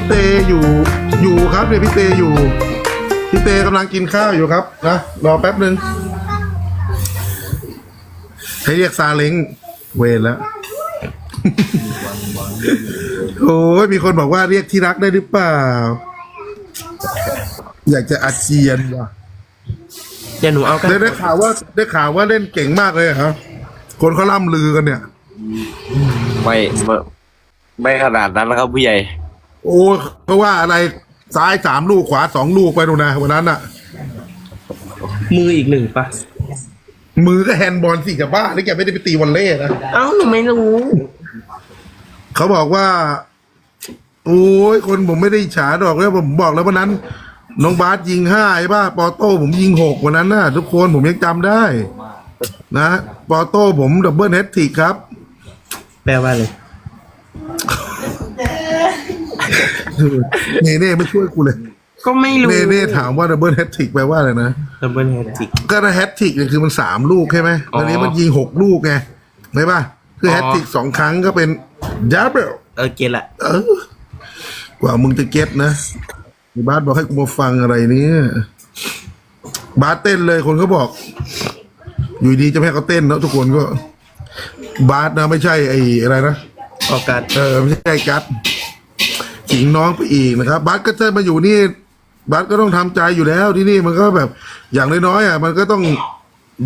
พี่เตอยู่อยู่ครับเนี่ยพี่เตอยู่พี่เตกำลังกินข้าวอยู่ครับนะรอแป๊บหนึ่งให้เรียกซาเล้งเวรแล้ว โอ้ยมีคนบอกว่าเรียกที่รักได้หรือเปล่า อยากจะอาเจียนว่ะเดี๋ยวหนูเอากันได้ได้ข่าวว่าได้ข่าวว่าเล่นเก่งมากเลยเหรอครับคนเขาล่ำลือกันเนี่ย ไม่ ไม่ไม่ขนาดนั้นนะครับผู้ใหญ่ โอ้ยเพราะว่าอะไรซ้ายสามลูกขวาสองลูกไปดูนะวันนั้นอะมืออีกหนึ่งปะมือก็แฮนด์บอลสิกับบ้านี่แกไม่ได้ไปตีวอลเล่นะเอ้าหนูไม่รู้ เขาบอกว่า โอ้ยคนผมไม่ได้อิจฉาดอกแล้วผมบอกแล้ววันนั้น น้องบาสยิงห้าไอ้บ้าปอโต้ผมยิงหกวันนั้นน่ะทุกคนผมยังจำได้ นะปอโต้ผมดับเบิลเฮดทิกครับ แปลว่าเลย เน่เน่ไม่ช่วยกูเลย ก็ไม่รู้เน่เน่ถามว่าดับเบิลเฮดทิกแปลว่าอะไรนะ ดับเบิลเฮดจิกก็ถ้าแฮตทริกเนี่ยคือมันสามลูกใช่ไหมอ๋ออั อันนี้มันยิงหกลูกไงใช่ป่ะ คือออแฮตทริกสองครั้งก็เป็นดับเบิลเออเกตละ เออกว่ามึงจะเก็ตนะมีบาสบอกให้กูมาฟังอะไรเนี่ยบาสเต้นเลยคนเขาบอก อยู่ดีจะไม่ให้เขาเต้นแล้วทุกคนก็ บาสนะไม่ใช่ไอ้อะไรนะ ออกการเออไม่ใช่กัด ขิงน้องไปอีกนะครับบาสก็จะมาอยู่นี่บาสก็ต้องทำใจอยู่แล้วที่นี่มันก็แบบอย่างน้อยๆอะ มันก็ต้อง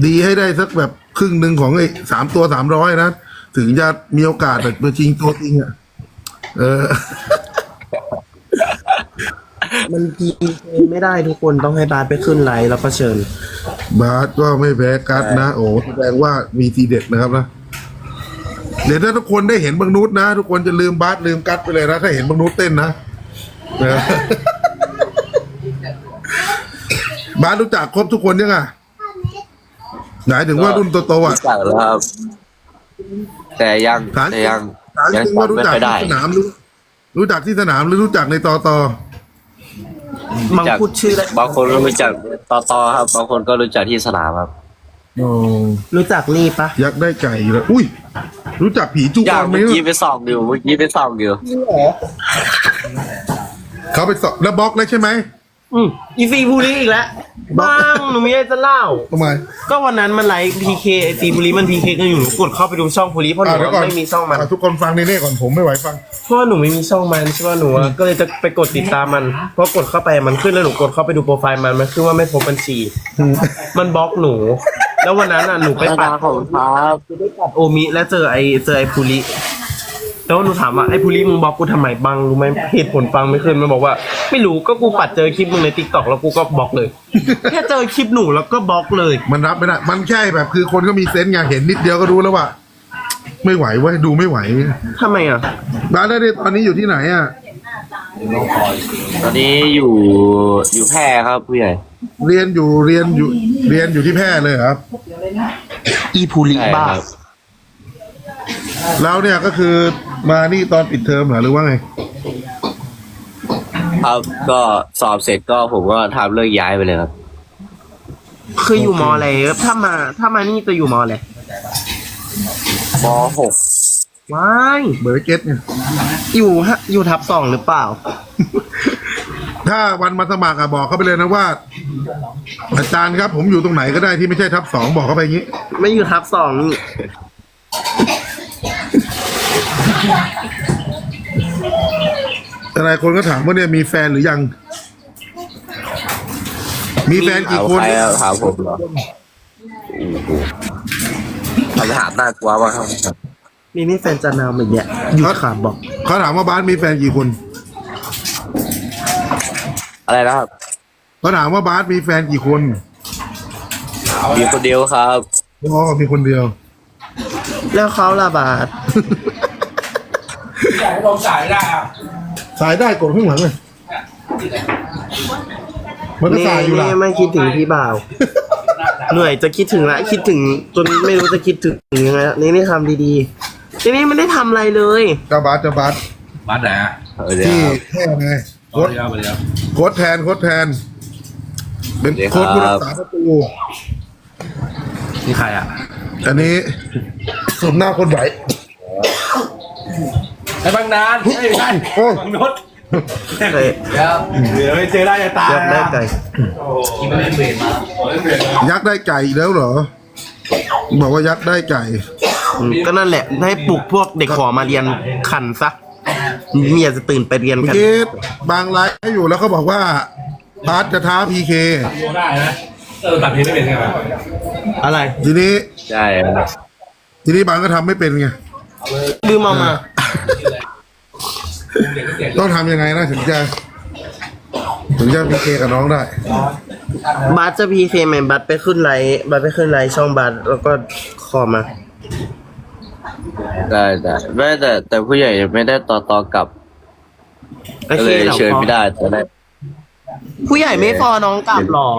ดีให้ได้สักแบบครึ่งหนึ่งของไอ้สามตัวสามร้อยนะ ถึงจะมีโอกาสแบบมาจริงตัวจริงอะเออ มันกีไม่ได้ทุกคนต้องให้บาสไปขึ้นไลน์แล้วก็เชิญ บาสก็ไม่แพ้กัดนะ โอ้แสดงว่ามีทีเด็ดนะครับนะ เดี๋ยวถ้าทุกคนได้เห็นบางนุษนะ ทุกคนจะลืมบาสลืมกัดไปเลยนะถ้าเห็นบางนุษเต้นนะเออบาสรู้จักครบทุกคนยังอะหมายถึงว่ารุ่นโตๆอะ รู้จักแล้วครับ แต่ยังถาม แต่ยังถามยังจริงว่าจำรู้ไม่จักค่อยได้ ที่สนามหรือรู้จักที่สนามหรือรู้จักในตอตอ บางพูดชื่อได้ บางคนก็รู้จักต่อต่อครับ บางคนก็รู้จักที่สนามครับ โอ้รู้จักนี่ปะยักษ์ได้ไก่แล้วอุ้ย รู้จักผีจูออย่างอนไหมเมื่อกี้ไปส่องอยู่เมื่อกี้ไปส่องอยู่เขาไปสอบแล้วบล็อกแล้วใช่ไหมอืมอีซีบุรีอีกแล้วบ้างหนูไม่ได้จะเล่า ทำไม ก็วันนั้นมันไลฟ์พีเคไอซีบุรีมันพีเคกันอยู่หนูกดเข้าไปดูช่องบุรีเพราะหนูอะเดี๋ยวก่อนไม่มีช่องมันอะทุกคนฟังเน่ๆก่อนผมไม่ไหวฟัง เพราะว่าหนูไม่มีช่องมันใช่ป่ะหนูอะก็เลยจะไปกดติดตามมันเพราะกดเข้าไปมันขึ้นแล้วหนูกดเข้าไปดูโปรไฟล์มันมันขึ้นว่าไม่พบบัญชี มันบล็อกหนู แล้ววันนั้นอะหนูไปไปปัตาดของครับปัดโอมิแล้วเจอไอเจอไอภูริแล้วหนูถามว่าไอภูริมึงบล็อกกูทำไมบังรู้ไหมเหตุผลฟังไม่ขึ้นมันบอกว่า ไม่รู้ก็กูปัดเจอคลิปมึงในทิกตอกแล้วกูก็บล็อกเลย แค่เจอคลิปหนูแล้วก็บล็อกเลย มันรับไม่ได้มันแค่แบบคือคนก็มีเซนส์ไงเห็นนิดเดียวก็รู้แล้วว่า ไม่ไหวเว้ยดูไม่ไหวทำไมอะบ้านได้ตอนนี้อยู่ที่ไหนอะตอนนี้อยู่อยู่แพร่ครับผู้ใหญ่ เรียนอยู่เรียนอยู่เรียนอยู่ที่แพร่เลยเหรอครับ อีภูริใช่บ้า ครับ แล้วเนี่ยก็คือมานี่ตอนปิดเทอมเหรอหรือว่าไง ครับก็สอบเสร็จก็ผมก็ทำเรื่องย้ายไปเลยครับ คืออยู่มออะไรถ้ามา ถ้ามานี่จะอยู่มออะไรมหกว้ายเบอร์เก็ตเนี่ยอยู่ฮะอยู่ทับสองหรือเปล่า ถ้าวันมาสมัครอะบอกเขาไปเลยนะว่า อาจารย์ครับ ผมอยู่ตรงไหนก็ได้ที่ไม่ใช่ทับสองบอกเขาไปอย่างนี้ ไม่อยู่ทับสองนี่อะไรคนก็ถามว่าเนี่ยมีแฟนหรือยัง มีแฟนกี่ถามคนใครอะถามผมเหรอโอ้โหคำถามน่ากลัวมากครับนี่นี่แฟนจะนาวเหมือนเนี่ยหยุดขาบอกเขาถามว่าบ้านมีแฟนกี่คน อะไรนะครับเขาถามว่าบาสมีแฟนกี่คนมีคนเดียวครับอ๋อมีคนเดียว แล้วเขาละบาทสายได้กดข้างหลังเลยมันก็นี่สายอยู่ละนี่ไม่คิดถึงพี่บ่าว เหนื่อยจะคิดถึงละคิดถึงจนไม่รู้จะคิดถึงยังไงละนี่นี่ทำดีๆทีนี้ไม่ได้ทำอะไรเลย จะบาสจะบาสบ้านไหนอะเออเดี๋ยวที่ครับแค่ไง ขโค้อดเดียวไปเดียวโค้ดแทนโค้ดแทน เป็นโค้ดผู้รักษาประตูนี่ใครอะ อันนี้สุดหน้าคนไหวไอ้บางนานไอ้บางโอ้ยบางนุชเคยเดี๋ยวไม่เจอได้จะตายอยากได้ไก่ยักษ์ได้ไก่อีกแล้วเหรอ บอกว่ายักษ์ได้ไก่อืมก็นั่นแหละให้ปลุกพวกเด็กขอมาเรียนขันซะ เมียจะตื่นไปเรียนเมื่อกัน กี้บางไลฟ์ให้อยู่แล้วเขาบอกว่าบาสจะท้าพีเคได้นะเออตัดเพลงไม่เป็นไงวะอะไร ทีนี้ใช่ครับทีนี้บางก็ทำไม่เป็นไงลืมเอามา ต้องทำยังไงนะถึงจะถึงจะพีเคกับน้องได้ บัสจะพีเคไหมบัสไปขึ้นไลฟ์บัสไปขึ้นไลฟ์ช่องบัสแล้วก็ขอมา ได้ได้ไม่แต่ แต่ผู้ใหญ่ยังไม่ได้ต่อต่อกลับโอก็เคเลยหรอเชิญไม่ได้ตอนแรกผู้ใหญ่ไม่ฟอน้องกลับหรอ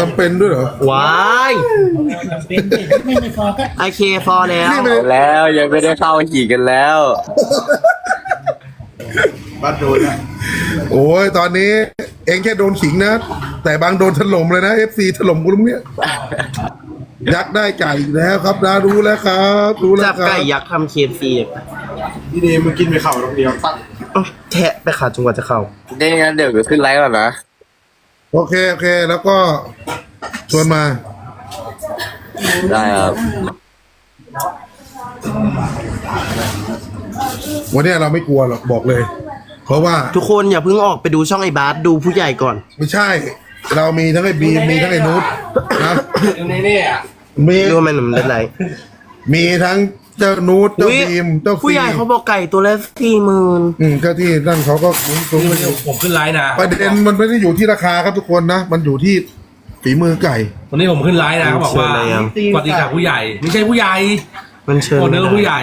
จำเป็นด้วยเหรอว้ายโอเคฟอแล้วนี่มันแล้วยังไม่ได้เข้าขี่กันแล้วโอ้ยตอนนี้ เองแค่โดนขิงนะ แต่บางโดนถล่มเลยนะเอฟซีถล่มกูตรงเนี้ย ยักษ์ได้ไก่อีกแล้วครับนะรู้แล้วครับ รู้แล้จัวบครัไก่บยักษ์ทำเคฟซีพี่ดีมึงกินไปเข่าตรงเดียวตัดแทะไปขาจนกว่าจะเข้าได้งั้นเดี๋ยวก็ขึ้นไลฟ์ก่อนนะ โอเคโอเค แล้วก็ชวนมา ได้ครับ วันเนี้ยเราไม่กลัวหรอกบอกเลย เพราะว่าทุกคนอย่าเพิ่งออกไปดูช่องไอ้บาสดูผู้ใหญ่ก่อน ไม่ใช่ เรามีทั้งไอ้บีมมีทั้งไอ้นุชนะในนี่อะ มีดูว่ามันมันเป็นไรมีทั้งเจ้านุชเจ้าอุ๊ยบีมเจ้าผู้ฟีใหญ่เขาบอกไก่ตัวละสี่หมื่นอืมเจ้าที่นั่นเขาก็คุ้นคุ้นผมขึ้นไลน์นะประเด็นมันไม่ได้อยู่ที่ราคาครับทุกคนนะ มันอยู่ที่ฝีมือไก่ วันนี้ผมขึ้นไลน์นะเขาบอกว่าปฏิกับผู้ใหญ่ ไม่ใช่ผู้ใหญ่มันเชิญคนนั้นก็ผู้ใหญ่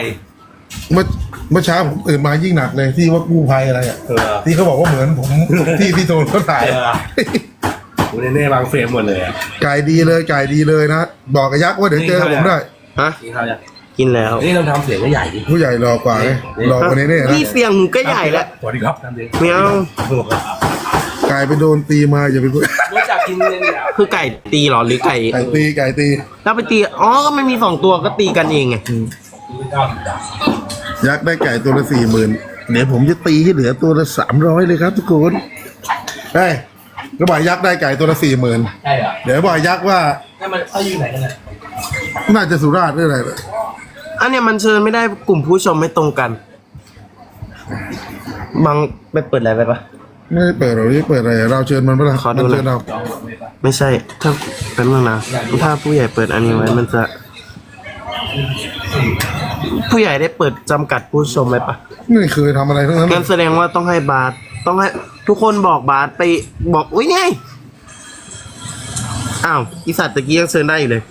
เมื่อเมื่อเช้าผมตื่นมายิ่งหนักเลยที่ว่ากู้ภัยอะไรอะเออที่เขาบอกว่าเหมือนผมที่ที่โทนเขาถ่าย เออวันนี้เน่บางเฟรมหมดเลยอะไก่ดีเลยไก่ดีเลยนะบอกกับยักษ์ว่าเดี๋ยวเจอผมได้ฮะ กินข้าวยังกินแล้วนี่ต้องทำเสียงก็ใหญ่ดิผู้ใหญ่รอกว่าไงรอกว่านี้เนี่ยนะนี่เสียงหนูก็ใหญ่แล้วสวัสดีครับทำเสียงไม่เอาไก่ไปโดนตีมาอย่าไปพูดรู้จักกินเลยเนี่ยคือไก่ตีเหรอหรือไก่ไก่ตีไก่ตีแล้วไปตีอ๋อก็มันมีสองตัวก็ตีกันเองไงยักษ์ได้ไก่ตัวละสี่หมื่นเดี๋ยวผมจะตีให้เหลือตัวละสามร้อยเลยครับทุกคนเฮ้ย ก็บอกยักษ์ได้ไก่ตัวละสี่หมื่นใช่เหรอเดี๋ยวบอกยักษ์ว่านั่นมันเขาอยู่ไหนกันเนี่ยน่าจะสุราษฎร์หรืออะไรอันเนี้ยมันเชิญไม่ได้กลุ่มผู้ชมไม่ตรงกัน บางไปเปิดอะไรไปปะ ไม่ได้เปิดหรอกไม่ได้เปิดอะไรเราเชิญมันปะล่ะขอดูหน่อยมันเชิญเราไม่ใช่ ถ้าเป็นเรื่องนะถ้าผู้ใหญ่เปิดอันนี้ไว้มันจะ ผู้ใหญ่ได้เปิดจำกัดผู้ชมไหมปะไม่เคยทำอะไรทั้งนั้นงั้นแสดงว่าต้องให้บาส ต้องให้ทุกคนบอกบาสไปบอกอุ้ยนี่ไงอ้าวอีสัตว์ตะกี้ยังเชิญได้อยู่เลย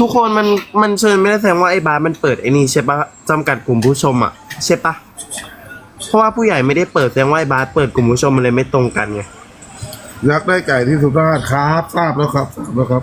ทุกคนมันมันเชิญไม่ได้แสดงว่าไอ้บาสมันเปิดไอ้นี่ใช่ปะจำกัดกลุ่มผู้ชมอะใช่ปะเพราะว่าผู้ใหญ่ไม่ได้เปิดแสดงว่าไอ้บาสเปิดกลุ่มผู้ชมมันเลยไม่ตรงกันไงยักได้ไก่ที่สุราษฎร์ครับ ทราบแล้วครับทราบแล้วครับ